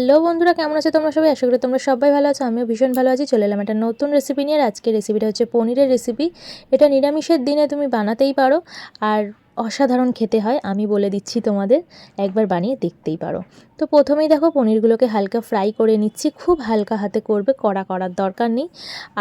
Hello বন্ধুরা, কেমন আছো তোমরা সবাই? আশা করি তোমরা সবাই ভালো আছো, আমিও ভীষণ ভালো আছি। চলে এলাম একটা নতুন রেসিপি নিয়ে, আর আজকের রেসিপিটা হচ্ছে পনিরের রেসিপি এটা নিরামিষের দিনে তুমি বানাতেই পারো, আর অসাধারণ খেতে হয়, আমি বলে দিচ্ছি তোমাদের, একবার বানিয়ে দেখতেই পারো। তো প্রথমেই দেখো, পনিরগুলোকে হালকা ফ্রাই করে নিচ্ছি, খুব হালকা হাতে করবে, কড়া করার দরকার নেই।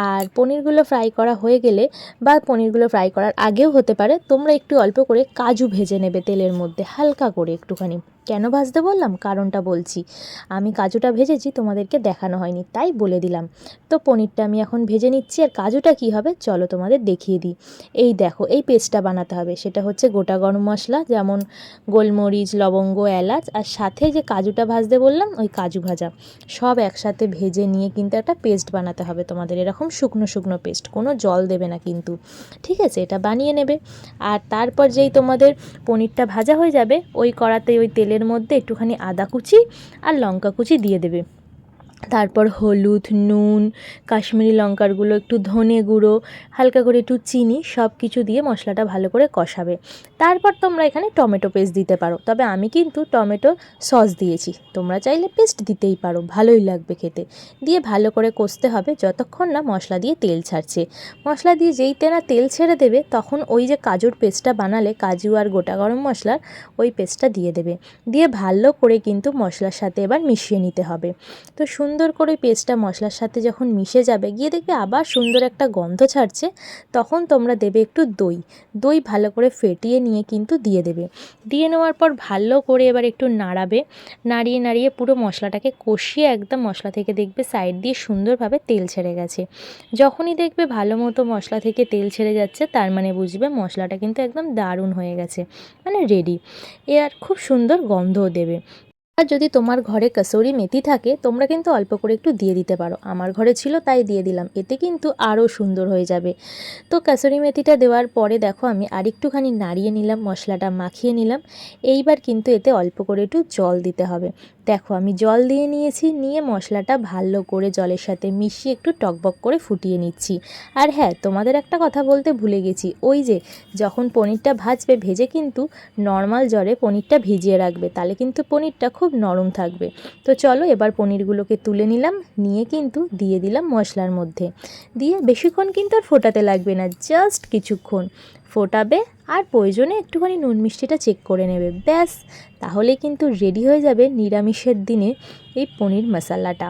আর পনিরগুলো ফ্রাই করা হয়ে গেলে, বা পনিরগুলো ফ্রাই করার আগেও হতে পারে, তোমরা একটু অল্প করে কাজু ভেজে নেবে তেলের মধ্যে, হালকা করে একটুখানি। কেন ভাজতে বললাম? কারণটা বলছি। আমি কাজুটা ভেজেছি, তোমাদেরকে দেখানো হয়নি, তাই বলে দিলাম। তো পনিরটা আমি এখন ভেজে নিচ্ছি, আর কাজুটা কি হবে চলো তোমাদের দেখিয়ে দিই। এই দেখো, এই পেস্টটা বানাতে হবে। সেটা হচ্ছে গোটা গরম মশলা, যেমন গোলমরিচ, লবঙ্গ, এলাচ, আর সাথে যে কাজুটা ভাজতে বললাম, ওই কাজু ভাজা। সব একসাথে ভেজে নিয়ে কিন্তু একটা পেস্ট বানাতে হবে তোমাদের, এরকম শুকনো শুকনো পেস্ট। কোনো জল দেবে না কিন্তু। ঠিক আছে, এটা বানিয়ে নেবে। আর তারপর যেই তোমাদের পনিরটা ভাজা হয়ে যাবে, ওই কড়াতে ওই তেলের মধ্যে একটুখানি আদা কুচি আর লঙ্কা কুচি দিয়ে দেবে। তারপর হলুদ, নুন, কাশ্মীরি লঙ্কারগুলো, একটু ধনে গুঁড়ো, হালকা করে একটু চিনি সব কিছু দিয়ে মশলাটা ভালো করে কষাবে। তারপর তোমরা এখানে টমেটো পেস্ট দিতে পারো। তবে আমি কিন্তু টমেটো সস দিয়েছি। তোমরা চাইলে পেস্ট দিতেই পারো। ভালোই লাগবে খেতে। দিয়ে ভালো করে কষতে হবে যতক্ষণ না মশলা দিয়ে তেল ছাড়ছে। মশলা দিয়ে যেই তেনা তেল ছেড়ে দেবে, তখন ওই যে কাজুর পেস্টটা বানালে, কাজু আর গোটা গরম মশলার ওই পেস্টটা দিয়ে দেবে। দিয়ে ভালো করে কিন্তু মশলার সাথে এবার মিশিয়ে নিতে হবে। তো সুন্দর করে পেস্টটা মশলার সাথে যখন মিশে যাবে, গিয়ে দেখবে আবার সুন্দর একটা গন্ধ ছাড়ছে, তখন তোমরা দেবে একটু দই। দই ভালো করে ফেটিয়ে নিয়ে কিন্তু দিয়ে দেবে। দিয়ে নেওয়ার পর ভালো করে এবার একটু নাড়াবে। নাড়িয়ে নাড়িয়ে পুরো মশলাটাকে কষিয়ে একদম মশলা থেকে দেখবে সাইড দিয়ে সুন্দরভাবে তেল ছেড়ে গেছে। যখনই দেখবে ভালো মতো মশলা থেকে তেল ছেড়ে যাচ্ছে, তার মানে বুঝবে মশলাটা কিন্তু একদম দারুণ হয়ে গেছে মানে রেডি এ আর খুব সুন্দর গন্ধও দেবে। আর যদি তোমার ঘরে কাসুরি মেথি থাকে, তোমরা কিন্তু অল্প করে একটু দিয়ে দিতে পারো। আমার ঘরে ছিল, তাই দিয়ে দিলাম। এতে কিন্তু আরও সুন্দর হয়ে যাবে। তো কাসুরি মেথিটা দেওয়ার পরে দেখো, আমি আরেকটুখানি নাড়িয়ে নিলাম, মশলাটা মাখিয়ে নিলাম। এইবার কিন্তু এতে অল্প করে একটু জল দিতে হবে। দেখো, আমি জল দিয়ে নিয়েছি, নিয়ে মশলাটা ভালো করে জলের সাথে মিশিয়ে একটু টকবক করে ফুটিয়ে নিচ্ছি। আর হ্যাঁ তোমাদের একটা কথা বলতে ভুলে গেছি। ওই যে, যখন পনিরটা ভাজবে, ভেজে কিন্তু নর্মাল জলে পনিরটা ভিজিয়ে রাখবে। তাহলে কিন্তু পনিরটা খুব নরম থাকবে। তো চলো এবার পনিরগুলোকে তুলে নিলাম, নিয়ে কিন্তু দিয়ে দিলাম মশলার মধ্যে। দিয়ে বেশিক্ষণ কিন্তু আর ফোটাতে লাগবে না, জাস্ট কিছুক্ষণ ফোটাবে আর প্রয়োজনে একটুখানি নুন মিষ্টিটা চেক করে নেবে। ব্যাস, তাহলে কিন্তু রেডি হয়ে যাবে নিরামিষের দিনে এই পনির মশালাটা।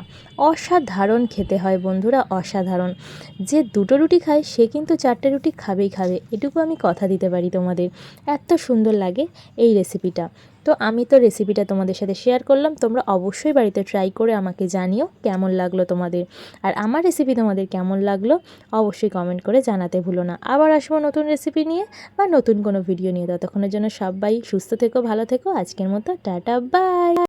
অসাধারণ খেতে হয় বন্ধুরা, অসাধারণ। যে দুটো রুটি খায়, সে কিন্তু চারটে রুটি খাবেই খাবে। এটুকু আমি কথা দিতে পারি তোমাদের। এত সুন্দর লাগে এই রেসিপিটা তো আমি তো রেসিপিটা তোমাদের সাথে শেয়ার করলাম, তোমরা অবশ্যই বাড়িতে ট্রাই করে আমাকে জানিও কেমন লাগল তোমাদের। আর আমার রেসিপি তোমাদের কেমন লাগল, অবশ্যই কমেন্ট করে জানাতে ভুলো না। আবার আসব নতুন রেসিপি নিয়ে বা নতুন কোনো ভিডিও নিয়ে ততক্ষণের জন্য সবাই সুস্থ থেকো, ভালো থেকো। আজকের মতো টাটা বাই